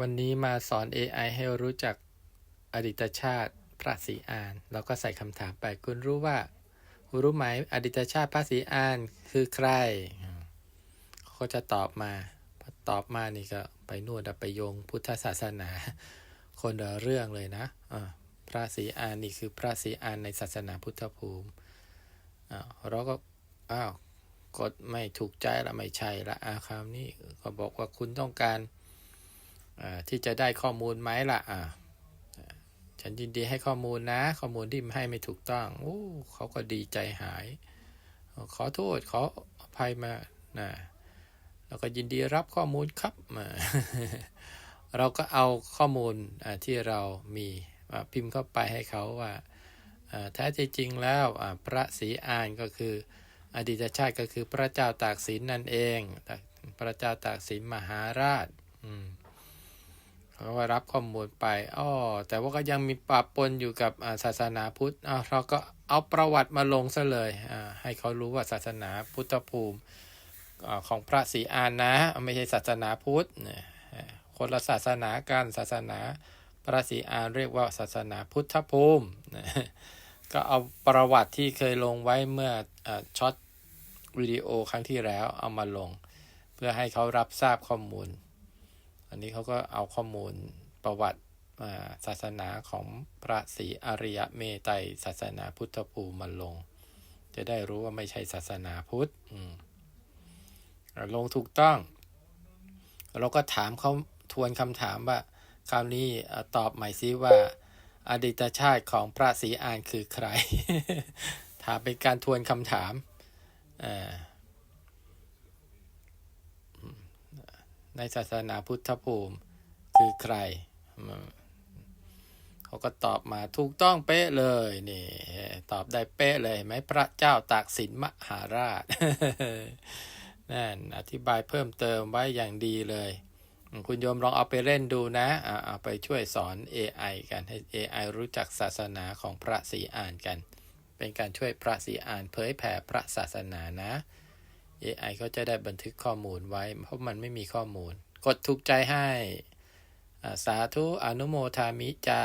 วันนี้มาสอน AI ให้รู้จักอดีตชาติพระศรีอาน แล้วก็ใส่คำถามไปคุณรู้ว่า รู้ไหมอดีตชาติพระศรีอานคือใครเขาจะตอบมาพอตอบมานี่ก็ไปนวดไปโยงพุทธศาสนา คนละเรื่องเลยนะอ่าพระศรีอานนี่คือพระศรีอานในศาสนาพุทธภูมิเราก็อ้าวกดไม่ถูกใจละไม่ใช่ละอาคราวนี้ก็บอกว่าคุณต้องการ ที่จะได้ข้อมูลไหมล่ะอ่าฉันยินดีให้ข้อมูลนะ ข้อมูลที่ให้ไม่ถูกต้องโอ้เขาก็ดีใจหาย ขอโทษขออภัยมานะแล้วก็ยินดีรับข้อมูลครับมาเราก็เอาข้อมูลที่เรามีอ่าพิมพ์เข้าไปให้เขาว่าแท้จริงแล้วพระศรีอานก็คือ อดีตชาติก็คือพระเจ้าตากสินนั่นเอง พระเจ้าตากสินมหาราชอืม เขาก็รับข้อมูลไปอ้อแต่ว่าก็ยังมีปะปนอยู่กับศาสนาพุทธเราก็เอาประวัติมาลงซะเลย ให้เขารู้ว่าศาสนาพุทธภูมิอของพระศรีอานนะ ไม่ใช่ศาสนาพุทธ คนละศาสนากันศาสนาพระศรีอานเรียกว่าศาสนาพุทธภูมิ ก็เอาประวัติที่เคยลงไว้เมื่ออช็อตวิดีโอครั้งที่แล้วเอามาลง เพื่อให้เขารับทราบข้อมูล อันนี้เขาก็เอาข้อมูลประวัติศาสนาของพระศรีอริยเมไตรศาสนาพุทธภูมิมาลง จะได้รู้ว่าไม่ใช่ศาสนาพุทธลงถูกต้อง เราก็ถามเขาทวนคำถามว่า คราวนี้ตอบใหม่ซิว่า อดีตชาติของพระศรีอานคือใคร ถามเป็นการทวนคำถาม ในศาสนาพุทธภูมิคือใคร เขาก็ตอบมาถูกต้องเป๊ะเลยนี่ตอบได้เป๊ะเลยไหมพระเจ้าตากสินมหาราชนั่นอธิบายเพิ่มเติมไว้อย่างดีเลย คุณโยมลองเอาไปเล่นดูนะเอาไปช่วยสอน AI กันให้ AI รู้จักศาสนาของพระศรีอ่านกัน เป็นการช่วยพระศรีอ่านเผยแผ่พระศาสนานะ AI ก็จะได้บันทึกข้อมูลไว้ เพราะมันไม่มีข้อมูล กดถูกใจให้ สาธุอนุโมทามิจา